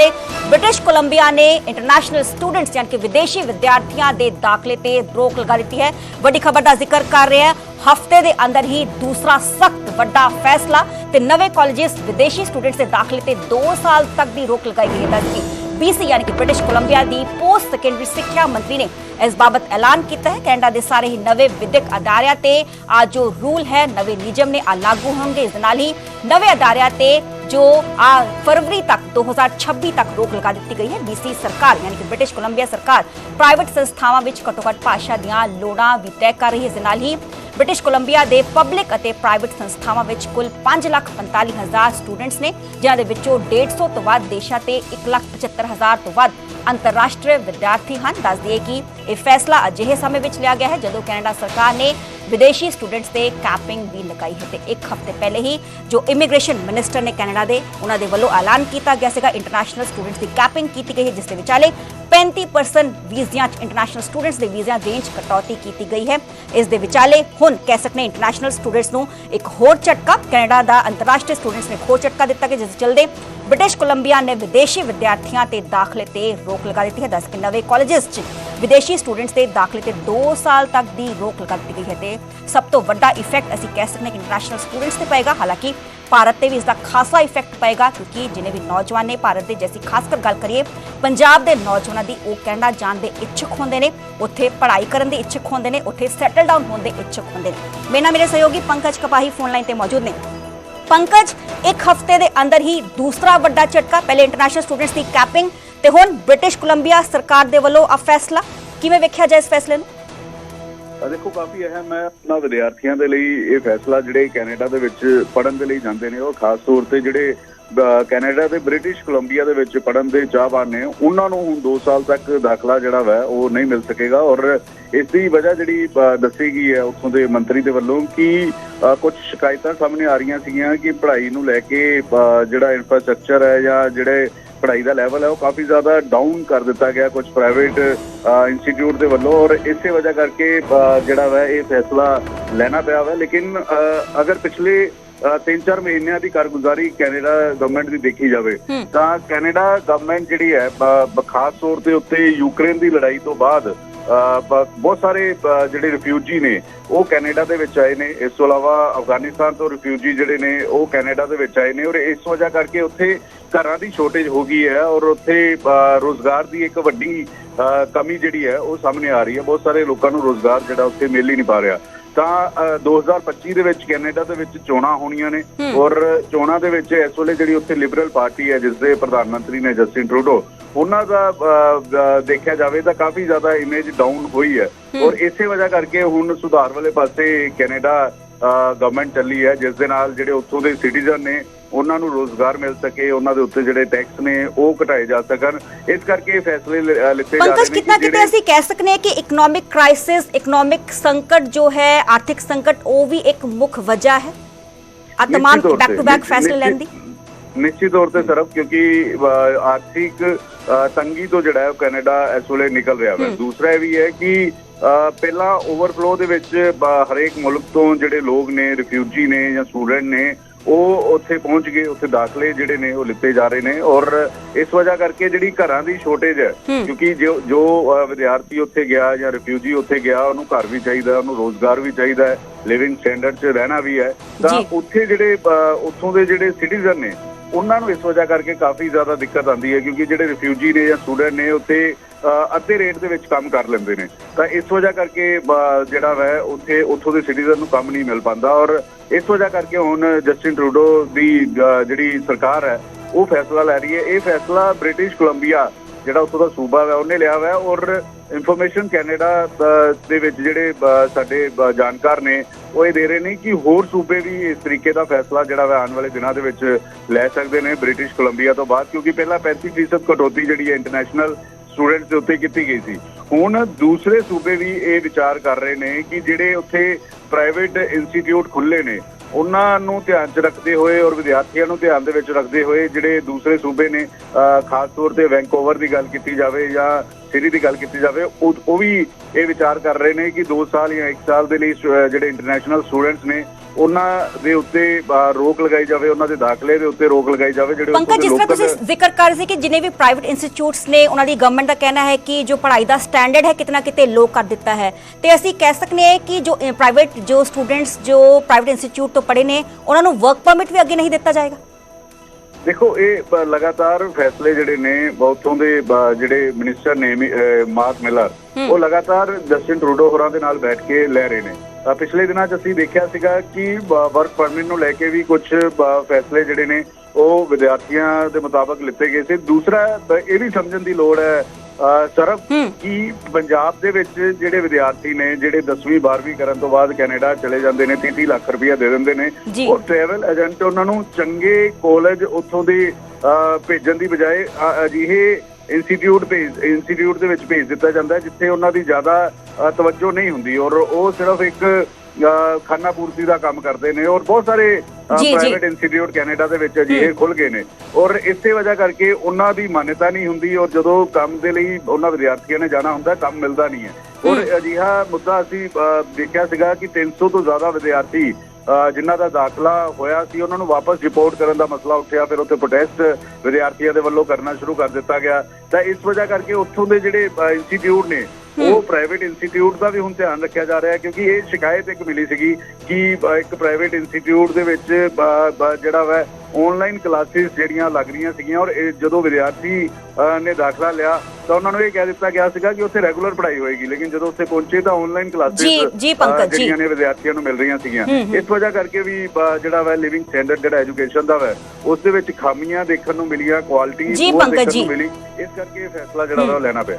ਵਿਚਾਲੇ British Columbia ਨੇ international students ਯਾਨੀ ਕਿ ਵਿਦੇਸ਼ੀ ਵਿਦਿਆਰਥੀਆਂ ਦੇ ਦਾਖਲੇ ਤੇ ਰੋਕ ਲਗਾ ਦਿੱਤੀ ਹੈ। ਵੱਡੀ ਖਬਰ ਦਾ ਜ਼ਿਕਰ ਕਰ ਰਿਹਾ ਹੈ। ਹਫ਼ਤੇ ਦੇ ਅੰਦਰ ਹੀ ਦੂਸਰਾ ਸਖਤ ਵੱਡਾ ਫੈਸਲਾ ਤੇ ਨਵੇਂ ਕਾਲਜਿਸ ਵਿਦੇਸ਼ੀ ਸਟੂਡੈਂਟਸ ਦੇ ਦਾਖਲੇ ਤੇ 2 ਸਾਲ ਤੱਕ ਦੀ ਰੋਕ ਲਗਾਈ ਗਈ ਹੈ। ਦੱਸੀ ਬੀਸੀ ਯਾਨੀ ਕਿ ਬ੍ਰਿਟਿਸ਼ ਕੋਲੰਬੀਆ ਦੀ ਪੋਸਟ ਸੈਕੰਡਰੀ ਸਿੱਖਿਆ ਮੰਤਰੀ ਨੇ ਇਸ ਬਾਬਤ ਐਲਾਨ ਕੀਤਾ ਹੈ। ਕੈਨੇਡਾ ਦੇ ਸਾਰੇ ਹੀ ਨਵੇਂ ਵਿਦਿਅਕ ਅਦਾਰਿਆਂ ਤੇ ਆ ਜੋ ਰੂਲ ਹੈ। ਨਵੇਂ ਨਿਯਮ ਨੇ ਆ ਲਾਗੂ ਹੋਣਗੇ। ਇਸ ਦੇ ਨਾਲ ਹੀ ਨਵੇਂ ਅਦਾਰਿਆਂ ਤੇ ਜੋ ਆ ਫਰਵਰੀ ਤੱਕ 2026 ਤੱਕ ਰੋਕ ਲਗਾ ਦਿੱਤੀ ਗਈ ਹੈ। ਬੀਸੀ ਸਰਕਾਰ, ਯਾਨੀ ਕਿ ਬ੍ਰਿਟਿਸ਼ ਕੋਲੰਬੀਆ ਸਰਕਾਰ ਪ੍ਰਾਈਵੇਟ ਸੰਸਥਾਵਾਂ ਵਿੱਚ ਘੱਟੋ-ਘੱਟ ਭਾਸ਼ਾ ਦੀਆਂ ਲੋੜਾਂ ਵੀ ਤੈਅ ਕਰ ਰਹੀ ਹੈ। ਇਸ ਨਾਲ ਹੀ ਬ੍ਰਿਟਿਸ਼ ਕੋਲੰਬੀਆ ਦੇ ਪਬਲਿਕ ਅਤੇ ਪ੍ਰਾਈਵੇਟ ਸੰਸਥਾਵਾਂ ਵਿੱਚ ਕੁੱਲ 545000 ਸਟੂਡੈਂਟਸ ਨੇ, ਜਿਨ੍ਹਾਂ ਦੇ ਵਿੱਚੋਂ 150 ਤੋਂ ਵੱਧ ਦੇਸ਼ਾਂ ਤੇ 175000 ਤੋਂ ਵੱਧ ਅੰਤਰਰਾਸ਼ਟਰੀ ਵਿਦਿਆਰਥੀ ਹਨ। ਦੱਸ ਦਈਏ ਕਿ ਇਹ ਫੈਸਲਾ ਅਜਿਹੇ ਸਮੇਂ ਵਿੱਚ ਲਿਆ ਗਿਆ ਹੈ ਜਦੋਂ ਕੈਨੇਡਾ ਸਰਕਾਰ ਨੇ ਵਿਦੇਸ਼ੀ ਸਟੂਡੈਂਟਸ ਤੇ ਕੈਪਿੰਗ ਵੀ ਲਗਾਈ ਹੈ ਤੇ ਇੱਕ ਹਫ਼ਤੇ ਪਹਿਲੇ ਹੀ ਜੋ ਇਮੀਗ੍ਰੇਸ਼ਨ ਮਿਨਿਸਟਰ ਨੇ ਕੈਨੇਡਾ ਦੇ, ਉਹਨਾਂ ਦੇ ਵੱਲੋਂ ਐਲਾਨ ਕੀਤਾ ਗਿਆ ਸੀਗਾ। ਇੰਟਰਨੈਸ਼ਨਲ ਸਟੂਡੈਂਟਸ ਦੀ ਕੈਪਿੰਗ ਕੀਤੀ ਗਈ ਹੈ, ਜਿਸ ਦੇ ਵਿਚਾਲੇ 35% ਵੀਜ਼ਿਆਂ 'ਚ ਇੰਟਰਨੈਸ਼ਨਲ ਸਟੂਡੈਂਟਸ ਦੇ ਵੀਜ਼ਿਆਂ ਦੇਣ 'ਚ ਕਟੌਤੀ ਕੀਤੀ ਗਈ ਹੈ। ਇਸ ਦੇ ਵਿਚਾਲੇ ਹੁਣ ਕਹਿ ਸਕਦੇ ਇੰਟਰਨੈਸ਼ਨਲ ਸਟੂਡੈਂਟਸ ਨੂੰ ਇੱਕ ਹੋਰ ਝਟਕਾ, ਕੈਨੇਡਾ ਦਾ ਅੰਤਰਰਾਸ਼ਟਰੀ ਸਟੂਡੈਂਟਸ ਨੇ ਇੱਕ ਹੋਰ ਝਟਕਾ ਦਿੱਤਾ ਕਿ ਜਿਸ ਚਲਦੇ ਬ੍ਰਿਟਿਸ਼ ਕੋਲੰਬੀਆ ਨੇ ਵਿਦੇਸ਼ੀ ਵਿਦਿਆਰਥੀਆਂ ਤੇ ਦਾਖਲੇ ਤੇ ਰੋਕ ਲਗਾ ਦਿੱਤੀ ਹੈ। ਦੱਸ ਕਿ ਨਵੇਂ ਕਾਲਜਸ 'ਚ ਵਿਦੇਸ਼ੀ ਸਟੂਡੈਂਟਸ ਦੇ ਦਾਖਲੇ ਤੇ 2 ਸਾਲ ਤੱਕ ਦੀ ਰੋਕ ਲਗਾ ਦਿੱਤੀ ਗਈ ਹੈ ਤੇ ਸਭ ਤੋਂ ਵੱਡਾ ਇਫੈਕਟ ਅਸੀਂ ਕਹਿ ਸਕਦੇ ਹਾਂ ਕਿ ਇੰਟਰਨੈਸ਼ਨਲ ਸਟੂਡੈਂਟਸ ਤੇ ਪਏਗਾ। ਹਾਲਾਂਕਿ ਭਾਰਤ ਤੇ ਵੀ ਇਸ ਦਾ ਖਾਸਾ ਇਫੈਕਟ ਪਏਗਾ ਕਿਉਂਕਿ ਜਿਨੇ ਵੀ ਨੌਜਵਾਨ ਨੇ ਭਾਰਤ ਦੇ ਜੈਸੀ ਖਾਸ ਕਰ ਗੱਲ ਕਰੀਏ, ਪੰਜਾਬ ਦੇ ਨੌਜਵਾਨਾਂ ਦੀ ਉਹ ਕੈਨੇਡਾ ਜਾਣ ਦੇ ਇੱਛੁਕ ਹੁੰਦੇ ਨੇ, ਉੱਥੇ ਪੜ੍ਹਾਈ ਕਰਨ ਦੇ ਇੱਛੁਕ ਹੁੰਦੇ ਨੇ, ਉੱਥੇ ਸੈਟਲ ਡਾਊਨ ਹੋਣ ਦੇ ਇੱਛੁਕ ਹੁੰਦੇ ਨੇ। ਮੇਰੇ ਨਾਲ ਮੇਰੇ ਸਹਿਯੋਗੀ ਪੰਕਜ ਕਪਾਹੀ ਫੋਨ ਲਾਈਨ ਤੇ ਮੌਜੂਦ ਨੇ। ਪੰਕਜ, ਇੱਕ ਹਫ਼ਤੇ ਦੇ ਅੰਦਰ ਹੀ ਦੂਸਰਾ ਵੱਡਾ ਝਟਕਾ, ਪਹਿਲੇ ਇੰਟਰਨੈਸ਼ਨਲ ਸਟੂਡੈਂਟਸ ਦੀ ਕੈਪਿੰਗ ਤੇ ਹੁਣ ਬ੍ਰਿਟਿਸ਼ ਕੋਲੰਬੀਆ ਸਰਕਾਰ ਦੇ ਵੱਲੋਂ ਆ ਫੈਸਲਾ। ਕਿਵੇਂ ਵੇਖਿਆ ਜਾਏ ਇਸ ਫੈਸਲੇ ਨੂੰ? ਦੇਖੋ, ਕਾਫੀ ਅਹਿਮ ਹੈ ਆਪਣਾ ਵਿਦਿਆਰਥੀਆਂ ਦੇ ਲਈ ਇਹ ਫੈਸਲਾ ਜਿਹੜੇ ਕੈਨੇਡਾ ਦੇ ਵਿੱਚ ਪੜਨ ਦੇ ਲਈ ਜਾਂਦੇ ਨੇ, ਉਹ ਖਾਸ ਤੌਰ ਤੇ ਜਿਹੜੇ ਕੈਨੇਡਾ ਦੇ ਬ੍ਰਿਟਿਸ਼ ਕੋਲੰਬੀਆ ਦੇ ਵਿੱਚ ਪੜਨ ਦੇ ਚਾਹਵਾਨ ਨੇ। ਉਹਨਾਂ ਨੂੰ ਹੁਣ 2 ਸਾਲ ਤੱਕ ਦਾਖਲਾ ਜਿਹੜਾ ਵਾ, ਉਹ ਨਹੀਂ ਮਿਲ ਸਕੇਗਾ। ਔਰ ਇਸ ਦੀ ਵਜ੍ਹਾ ਜਿਹੜੀ ਦੱਸੀ ਗਈ ਹੈ ਉੱਥੋਂ ਦੇ ਮੰਤਰੀ ਦੇ ਵੱਲੋਂ ਕਿ ਕੁਝ ਸ਼ਿਕਾਇਤਾਂ ਸਾਹਮਣੇ ਆ ਰਹੀਆਂ ਸੀਗੀਆਂ ਕਿ ਪੜ੍ਹਾਈ ਨੂੰ ਲੈ ਕੇ ਜਿਹੜਾ ਇਨਫਰਾਸਟ੍ਰਕਚਰ ਹੈ ਜਾਂ ਜਿਹੜੇ ਪੜ੍ਹਾਈ ਦਾ ਲੈਵਲ ਹੈ, ਉਹ ਕਾਫੀ ਜ਼ਿਆਦਾ ਡਾਊਨ ਕਰ ਦਿੱਤਾ ਗਿਆ ਕੁਝ ਪ੍ਰਾਈਵੇਟ ਇੰਸਟੀਚਿਊਟ ਦੇ ਵੱਲੋਂ। ਔਰ ਇਸੇ ਵਜ੍ਹਾ ਕਰਕੇ ਜਿਹੜਾ ਵਾ, ਇਹ ਫੈਸਲਾ ਲੈਣਾ ਪਿਆ ਵਾ। ਲੇਕਿਨ ਅਗਰ ਪਿਛਲੇ ਅ, ਤਿੰਨ ਚਾਰ ਮਹੀਨਿਆਂ ਦੀ ਕਾਰਗੁਜ਼ਾਰੀ ਕੈਨੇਡਾ ਗਵਰਨਮੈਂਟ ਦੀ ਦੇਖੀ ਜਾਵੇ। ਤਾਂ ਕੈਨੇਡਾ ਗਵਰਨਮੈਂਟ ਜਿਹੜੀ ਹੈ ਖਾਸ ਤੌਰ ਤੇ ਉੱਤੇ ਯੂਕਰੇਨ ਦੀ ਲੜਾਈ ਤੋਂ ਬਾਅਦ ਬਹੁਤ ਸਾਰੇ ਜਿਹੜੇ ਰਿਫਿਊਜੀ ਨੇ ਉਹ ਕੈਨੇਡਾ ਦੇ ਵਿੱਚ ਆਏ ਨੇ। ਇਸ ਤੋਂ ਇਲਾਵਾ ਅਫਗਾਨਿਸਤਾਨ ਤੋਂ ਰਿਫਿਊਜੀ ਜਿਹੜੇ ਨੇ ਉਹ ਕੈਨੇਡਾ ਦੇ ਵਿੱਚ ਆਏ ਨੇ ਔਰ ਇਸ ਵਜ੍ਹਾ ਕਰਕੇ ਉੱਥੇ ਘਰਾਂ ਦੀ ਸ਼ੋਰਟੇਜ ਹੋ ਗਈ ਹੈ ਔਰ ਉੱਥੇ ਰੋਜ਼ਗਾਰ ਦੀ ਇੱਕ ਵੱਡੀ ਕਮੀ ਜਿਹੜੀ ਹੈ ਉਹ ਸਾਹਮਣੇ ਆ ਰਹੀ ਹੈ। ਬਹੁਤ ਸਾਰੇ ਲੋਕਾਂ ਨੂੰ ਰੋਜ਼ਗਾਰ ਜਿਹੜਾ ਉੱਥੇ ਮਿਲ ਹੀ ਨਹੀਂ ਪਾ ਰਿਹਾ। ਤਾਂ ਅ, 2025 ਦੇ ਵਿੱਚ ਕੈਨੇਡਾ ਦੇ ਵਿੱਚ ਚੋਣਾਂ ਹੋਣੀਆਂ ਨੇ। ਔਰ ਚੋਣਾਂ ਦੇ ਵਿੱਚ ਇਸ ਵੇਲੇ ਜਿਹੜੀ ਉੱਥੇ ਲਿਬਰਲ ਪਾਰਟੀ ਹੈ ਜਿਸ ਦੇ ਪ੍ਰਧਾਨ ਮੰਤਰੀ ਨੇ ਜਸਟਿਨ ਟਰੂਡੋ ਉਹਨਾਂ ਦਾ ਦੇਖਿਆ ਜਾਵੇ ਤਾਂ ਕਾਫੀ ਜ਼ਿਆਦਾ ਇਮੇਜ ਡਾਊਨ ਹੋਈ ਹੂੰ। ਔਰ ਇਸੇ ਵਜ੍ਹਾ ਕਰਕੇ ਹੁਣ ਸੁਧਾਰ ਵਾਲੇ ਪਾਸੇ ਕੈਨੇਡਾ ਗਵਰਨਮੈਂਟ ਚੱਲੀ ਹੈ ਜਿਸ ਦੇ ਨਾਲ ਜਿਹੜੇ ਉੱਥੋਂ ਦੇ ਸਿਟੀਜ਼ਨ ਨੇ ਉਹਨਾਂ ਨੂੰ ਰੋਜ਼ਗਾਰ ਮਿਲ ਸਕੇ ਉਹਨਾਂ ਦੇ ਉੱਤੇ ਜਿਹੜੇ ਟੈਕਸ ਨੇ ਉਹ ਘਟਾਏ ਜਾ ਸਕਣ। ਇਸ ਕਰਕੇ ਇਹ ਫੈਸਲੇ ਲਿੱਤੇ ਜਾ ਰਹੇ ਨੇ ਪੰਕਜ ਕਿੰਨਾ ਅਸੀਂ ਕਹਿ ਸਕਨੇ ਕਿ ਇਕਨੋਮਿਕ ਕ੍ਰਾਈਸਿਸ ਇਕਨੋਮਿਕ ਸੰਕਟ ਜੋ ਹੈ ਆਰਥਿਕ ਸੰਕਟ ਉਹ ਵੀ ਇੱਕ ਮੁੱਖ ਵਜ੍ਹਾ ਹੈ? ਆ ਤਮਾਮ ਬੈਕ ਟੂ ਬੈਕ ਫੈਸਲੇ ਲੈਣ ਦੀ। ਨਿਸ਼ਚਿਤ ਤੌਰ ਤੇ ਸਰਬ ਕਿਉਂਕਿ ਆਰਥਿਕ ਤੰਗੀ ਤੋਂ ਜਿਹੜਾ ਹੈ ਕੈਨੇਡਾ ਇਸ ਵੇਲੇ ਨਿਕਲ ਰਿਹਾ ਹੈ। ਦੂਸਰਾ ਇਹ ਵੀ ਹੈ ਕਿ ਪਹਿਲਾਂ ਓਵਰਫਲੋ ਦੇ ਵਿੱਚ ਹਰੇਕ ਮੁਲਕ ਤੋਂ ਜਿਹੜੇ ਲੋਕ ਨੇ ਰਿਫਿਊਜੀ ਨੇ ਜਾਂ ਸਟੂਡੈਂਟ ਨੇ ਉਹ ਉੱਥੇ ਪਹੁੰਚ ਗਏ ਉੱਥੇ ਦਾਖਲੇ ਜਿਹੜੇ ਨੇ ਉਹ ਲਿੱਤੇ ਜਾ ਰਹੇ ਨੇ ਔਰ ਇਸ ਵਜ੍ਹਾ ਕਰਕੇ ਜਿਹੜੀ ਘਰਾਂ ਦੀ ਸ਼ੋਰਟੇਜ ਹੈ। ਕਿਉਂਕਿ ਜੋ ਜੋ ਵਿਦਿਆਰਥੀ ਉੱਥੇ ਗਿਆ ਜਾਂ ਰਿਫਿਊਜੀ ਉੱਥੇ ਗਿਆ ਉਹਨੂੰ ਘਰ ਵੀ ਚਾਹੀਦਾ ਉਹਨੂੰ ਰੋਜ਼ਗਾਰ ਵੀ ਚਾਹੀਦਾ ਹੈ ਲਿਵਿੰਗ ਸਟੈਂਡਰਡ 'ਚ ਰਹਿਣਾ ਵੀ ਹੈ ਤਾਂ। ਉੱਥੇ ਜਿਹੜੇ ਉੱਥੋਂ ਦੇ ਜਿਹੜੇ ਸਿਟੀਜ਼ਨ ਨੇ ਉਹਨਾਂ ਨੂੰ ਇਸ ਵਜ੍ਹਾ ਕਰਕੇ ਕਾਫੀ ਜ਼ਿਆਦਾ ਦਿੱਕਤ ਆਉਂਦੀ ਹੈ ਕਿਉਂਕਿ ਜਿਹੜੇ ਰਿਫਿਊਜੀ ਨੇ ਜਾਂ ਸਟੂਡੈਂਟ ਨੇ ਉੱਥੇ ਅੱਧੇ ਰੇਟ ਦੇ ਵਿੱਚ ਕੰਮ ਕਰ ਲੈਂਦੇ ਨੇ ਤਾਂ ਇਸ ਵਜ੍ਹਾ ਕਰਕੇ ਜਿਹੜਾ ਵੈ, ਉੱਥੇ, ਉੱਥੋਂ ਦੇ ਸਿਟੀਜ਼ਨ ਨੂੰ ਕੰਮ ਨਹੀਂ ਮਿਲ ਪਾਉਂਦਾ ਔਰ ਇਸ ਵਜ੍ਹਾ ਕਰਕੇ ਹੁਣ ਜਸਟਿਨ ਟਰੂਡੋ ਦੀ ਜਿਹੜੀ ਸਰਕਾਰ ਹੈ, ਉਹ ਫੈਸਲਾ ਲੈ ਰਹੀ ਹੈ। ਇਹ ਫੈਸਲਾ ਬ੍ਰਿਟਿਸ਼ ਕੋਲੰਬੀਆ ਜਿਹੜਾ ਉੱਥੋਂ ਦਾ ਸੂਬਾ ਹੈ ਉਹਨੇ ਲਿਆ ਹੋਇਆ ਔਰ ਇਨਫੋਰਮੇਸ਼ਨ ਕੈਨੇਡਾ ਦੇ ਵਿੱਚ ਜਿਹੜੇ ਸਾਡੇ ਜਾਣਕਾਰ ਨੇ, ਉਹ ਇਹ ਦੇ ਰਹੇ ਨੇ ਕਿ ਹੋਰ ਸੂਬੇ ਵੀ ਇਸ ਤਰੀਕੇ ਦਾ ਫੈਸਲਾ ਜਿਹੜਾ ਵਾ, ਆਉਣ ਵਾਲੇ ਦਿਨਾਂ ਦੇ ਵਿੱਚ ਲੈ ਸਕਦੇ ਨੇ ਬ੍ਰਿਟਿਸ਼ ਕੋਲੰਬੀਆ ਤੋਂ ਬਾਅਦ, ਕਿਉਂਕਿ ਪਹਿਲਾਂ 35% ਕਟੌਤੀ ਜਿਹੜੀ ਹੈ ਇੰਟਰਨੈਸ਼ਨਲ ਸਟੂਡੈਂਟਸ ਦੇ ਉੱਤੇ ਕੀਤੀ ਗਈ ਸੀ। ਹੁਣ ਦੂਸਰੇ ਸੂਬੇ ਵੀ ਇਹ ਵਿਚਾਰ ਕਰ ਰਹੇ ਨੇ ਕਿ ਜਿਹੜੇ ਉੱਥੇ ਪ੍ਰਾਈਵੇਟ ਇੰਸਟੀਚਿਊਟ ਖੁੱਲੇ ਨੇ, ਉਹਨਾਂ ਨੂੰ ਧਿਆਨ 'ਚ ਰੱਖਦੇ ਹੋਏ ਔਰ ਵਿਦਿਆਰਥੀਆਂ ਨੂੰ ਧਿਆਨ ਦੇ ਵਿੱਚ ਰੱਖਦੇ ਹੋਏ ਜਿਹੜੇ ਦੂਸਰੇ ਸੂਬੇ ਨੇ ਖਾਸ ਤੌਰ ਤੇ ਵੈਂਕੂਵਰ ਦੀ ਗੱਲ ਕੀਤੀ ਜਾਵੇ ਜਾਂ ਸਿਟੀ ਦੀ ਗੱਲ ਕੀਤੀ ਜਾਵੇ, ਉਹ ਵੀ ਇਹ ਵਿਚਾਰ ਕਰ ਰਹੇ ਨੇ ਕਿ 2 ਸਾਲ ਜਾਂ 1 ਸਾਲ ਦੇ ਲਈ ਜਿਹੜੇ ਇੰਟਰਨੈਸ਼ਨਲ ਸਟੂਡੈਂਟਸ ਨੇ ਉਹਨਾਂ ਦੇ ਉੱਤੇ ਰੋਕ ਲਗਾਈ ਜਾਵੇ ਉਹਨਾਂ ਦੇ ਦਾਖਲੇ ਦੇ ਉੱਤੇ ਰੋਕ ਲਗਾਈ ਜਾਵੇ ਜਿਹੜੇ ਪੰਕਜ ਜਿਸ ਤਰ੍ਹਾਂ ਤੁਸੀਂ ਜ਼ਿਕਰ ਕਰ ਰਹੇ ਸੀ ਕਿ ਜਿਨੇ ਵੀ ਪ੍ਰਾਈਵੇਟ ਇੰਸਟੀਚਿਊਟਸ ਨੇ ਉਹਨਾਂ ਦੀ ਗਵਰਨਮੈਂਟ ਦਾ ਕਹਿਣਾ ਹੈ ਕਿ ਜੋ ਪੜ੍ਹਾਈ ਦਾ ਸਟੈਂਡਰਡ ਹੈ ਕਿਤਨਾ ਕਿਤੇ ਲੋ ਕਰ ਦਿੱਤਾ ਹੈ। ਤੇ ਅਸੀਂ ਕਹਿ ਸਕਨੇ ਹਾਂ ਕਿ ਜੋ ਪ੍ਰਾਈਵੇਟ ਜੋ ਸਟੂਡੈਂਟਸ ਜੋ ਪ੍ਰਾਈਵੇਟ ਇੰਸਟੀਚਿਊਟ ਤੋਂ ਪੜ੍ਹੇ ਨੇ ਉਹਨਾਂ ਨੂੰ ਵਰਕ ਪਰਮਿਟ ਵੀ ਅੱਗੇ ਨਹੀਂ ਦਿੱਤਾ ਜਾਏਗਾ। ਦੇਖੋ ਇਹ ਲਗਾਤਾਰ ਫੈਸਲੇ ਜਿਹੜੇ ਨੇ ਉੱਥੋਂ ਦੇ ਜਿਹੜੇ ਮਿਨਿਸਟਰ ਨੇ ਮਾਰਕ ਮਿਲਰ ਉਹ ਲਗਾਤਾਰ ਜਸਟਿਨ ਟਰੂਡੋ ਹੋਰਾਂ ਦੇ ਨਾਲ ਬੈਠ ਕੇ ਲੈ ਰਹੇ ਨੇ। ਪਿਛਲੇ ਦਿਨਾਂ 'ਚ ਅਸੀਂ ਦੇਖਿਆ ਸੀਗਾ ਕਿ ਵਰਕ ਪਰਮਿਟ ਨੂੰ ਲੈ ਕੇ ਵੀ ਕੁਝ ਫੈਸਲੇ ਜਿਹੜੇ ਨੇ ਉਹ ਵਿਦਿਆਰਥੀਆਂ ਦੇ ਮੁਤਾਬਕ ਲਿੱਤੇ ਗਏ ਸੀ ਦੂਸਰਾ ਇਹ ਵੀ ਸਮਝਣ ਦੀ ਲੋੜ ਹੈ ਸਰਬ। ਕਿ ਪੰਜਾਬ ਦੇ ਵਿੱਚ ਜਿਹੜੇ ਵਿਦਿਆਰਥੀ ਨੇ ਜਿਹੜੇ 10ਵੀਂ 12ਵੀਂ ਕਰਨ ਤੋਂ ਬਾਅਦ ਕੈਨੇਡਾ ਚਲੇ ਜਾਂਦੇ ਨੇ 30 ਲੱਖ ਰੁਪਇਆ ਦੇ ਦਿੰਦੇ ਨੇ। ਉਹ ਟਰੈਵਲ ਏਜੰਟ ਉਹਨਾਂ ਨੂੰ ਚੰਗੇ ਕਾਲਜ ਉੱਥੋਂ ਦੇ ਭੇਜਣ ਦੀ ਬਜਾਏ ਅਜਿਹੇ ਇੰਸਟੀਚਿਊਟ ਭੇਜ ਇੰਸਟੀਚਿਊਟ ਦੇ ਵਿੱਚ ਭੇਜ ਦਿੱਤਾ ਜਾਂਦਾ ਹੈ ਜਿੱਥੇ ਉਹਨਾਂ ਦੀ ਜ਼ਿਆਦਾ ਤਵੱਜੋ ਨਹੀਂ ਹੁੰਦੀ ਔਰ ਉਹ ਸਿਰਫ ਇੱਕ ਖਾਨਾ ਪੂਰਤੀ ਦਾ ਕੰਮ ਕਰਦੇ ਨੇ ਔਰ ਬਹੁਤ ਸਾਰੇ। ਪ੍ਰਾਈਵੇਟ ਇੰਸਟੀਚਿਊਟ ਕੈਨੇਡਾ ਦੇ ਵਿੱਚ ਅਜਿਹੇ ਖੁੱਲ ਗਏ ਨੇ ਔਰ ਇਸੇ ਵਜ੍ਹਾ ਕਰਕੇ ਉਹਨਾਂ ਦੀ ਮਾਨਤਾ ਨਹੀਂ ਹੁੰਦੀ ਔਰ ਜਦੋਂ ਕੰਮ ਦੇ ਲਈ ਉਹਨਾਂ ਵਿਦਿਆਰਥੀਆਂ ਨੇ ਜਾਣਾ ਹੁੰਦਾ ਕੰਮ ਮਿਲਦਾ ਨਹੀਂ ਹੈ। ਔਰ ਅਜਿਹਾ ਮੁੱਦਾ ਅਸੀਂ ਦੇਖਿਆ ਸੀਗਾ ਕਿ 300 ਤੋਂ ਜ਼ਿਆਦਾ ਵਿਦਿਆਰਥੀ ਜਿਨ੍ਹਾਂ ਦਾ ਦਾਖਲਾ ਹੋਇਆ ਸੀ, ਉਹਨਾਂ ਨੂੰ ਵਾਪਸ ਰਿਪੋਰਟ ਕਰਨ ਦਾ ਮਸਲਾ ਉੱਠਿਆ। ਫਿਰ ਉੱਥੇ ਪ੍ਰੋਟੈਸਟ ਵਿਦਿਆਰਥੀਆਂ ਦੇ ਵੱਲੋਂ ਕਰਨਾ ਸ਼ੁਰੂ ਕਰ ਦਿੱਤਾ ਗਿਆ। ਤਾਂ ਇਸ ਵਜ੍ਹਾ ਕਰਕੇ ਉੱਥੋਂ ਦੇ ਜਿਹੜੇ ਇੰਸਟੀਚਿਊਟ ਨੇ ਉਹ ਪ੍ਰਾਈਵੇਟ ਇੰਸਟੀਚਿਊਟ ਦਾ ਵੀ ਹੁਣ ਧਿਆਨ ਰੱਖਿਆ ਜਾ ਰਿਹਾ ਹੈ ਕਿਉਂਕਿ ਇਹ ਸ਼ਿਕਾਇਤ ਇੱਕ ਮਿਲੀ ਸੀਗੀ ਕਿ ਇੱਕ ਪ੍ਰਾਈਵੇਟ ਇੰਸਟੀਚਿਊਟ ਦੇ ਵਿੱਚ ਜਿਹੜਾ ਵਾ ਆਨਲਾਈਨ ਕਲਾਸਿਸ ਜਿਹੜੀਆਂ ਲੱਗ ਰਹੀਆਂ ਸੀਗੀਆਂ ਔਰ ਜਦੋਂ ਵਿਦਿਆਰਥੀ ਨੇ ਦਾਖਲਾ ਲਿਆ ਤਾਂ ਉਹਨਾਂ ਨੂੰ ਇਹ ਕਹਿ ਦਿੱਤਾ ਗਿਆ ਸੀਗਾ ਕਿ ਉੱਥੇ ਰੈਗੂਲਰ ਪੜ੍ਹਾਈ ਹੋਏਗੀ ਲੇਕਿਨ ਜਦੋਂ ਉੱਥੇ ਪਹੁੰਚੇ ਤਾਂ ਆਨਲਾਈਨ ਕਲਾਸਿਸ ਜੀ, ਜੀ ਪੰਕਜ ਜੀ। ਜਿਹੜੀਆਂ ਨੇ ਵਿਦਿਆਰਥੀਆਂ ਨੂੰ ਮਿਲ ਰਹੀਆਂ ਸੀਗੀਆਂ। ਇਸ ਵਜ੍ਹਾ ਕਰਕੇ ਵੀ ਜਿਹੜਾ ਵਾ ਲਿਵਿੰਗ ਸਟੈਂਡਰਡ ਜਿਹੜਾ ਐਜੂਕੇਸ਼ਨ ਦਾ ਵਾ ਉਸ ਦੇ ਵਿੱਚ ਖਾਮੀਆਂ ਦੇਖਣ ਨੂੰ ਮਿਲੀਆਂ ਕੁਆਲਿਟੀ ਪੰਕਜ ਦੇਖਣ। ਨੂੰ ਮਿਲੀ ਇਸ ਕਰਕੇ ਇਹ ਫੈਸਲਾ ਜਿਹੜਾ ਉਹ ਲੈਣਾ ਪਿਆ